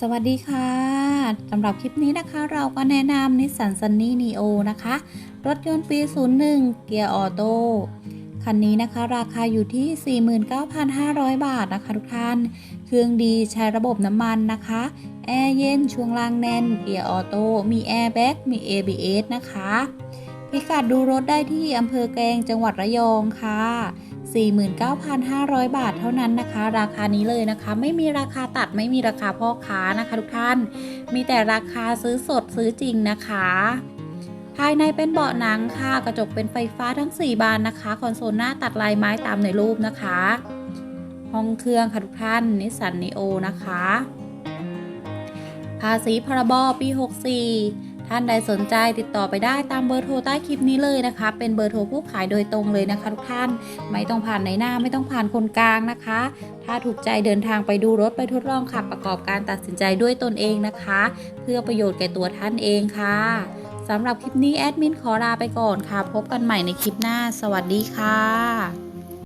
สวัสดีค่ะสำหรับคลิปนี้นะคะเราก็แนะนำนิสสันซันนี่นีโอนะคะ รถยนต์ปี 01 เกียร์ออโต้คันนี้นะคะ ราคาอยู่ที่ 49,500 บาทนะคะทุกท่าน เครื่องดีใช้ระบบน้ำมันนะคะ แอร์เย็นช่วงล่างแน่น เกียร์ออโต้มีแอร์แบ็กมี ABS นะคะ พิกัดดูรถได้ที่อำเภอแกลงจังหวัดระยองค่ะ 49,500 บาทเท่านั้นนะคะ ราคานี้เลยนะคะ ไม่มีราคาตัดไม่มีราคาพ่อค้านะคะทุกท่าน มีแต่ราคาซื้อสดซื้อจริงนะคะ ภายในเป็นเบาะหนังค่ะ กระจกเป็นไฟฟ้าทั้ง 4 บานนะคะ คอนโซลหน้าตัดลายไม้ตามในรูปนะคะ ห้องเครื่องค่ะทุกท่านนิสสันนีโอนะคะาษีพรบปี 64 ท่านใดสนใจติดต่อไปได้ตามเบอร์โทรใต้คลิปนี้เลยนะคะ เป็นเบอร์โทรผู้ขายโดยตรงเลยนะคะ ทุกท่านไม่ต้องผ่านในหน้าไม่ต้องผ่านคนกลางนะคะ ถ้าถูกใจเดินทางไปดูรถไปทดลองขับประกอบการตัดสินใจด้วยตนเองนะคะ เพื่อประโยชน์แก่ตัวท่านเองค่ะสำหรับคลิปนี้แอดมินขอลาไปก่อนค่ะ พบกันใหม่ในคลิปหน้า สวัสดีค่ะ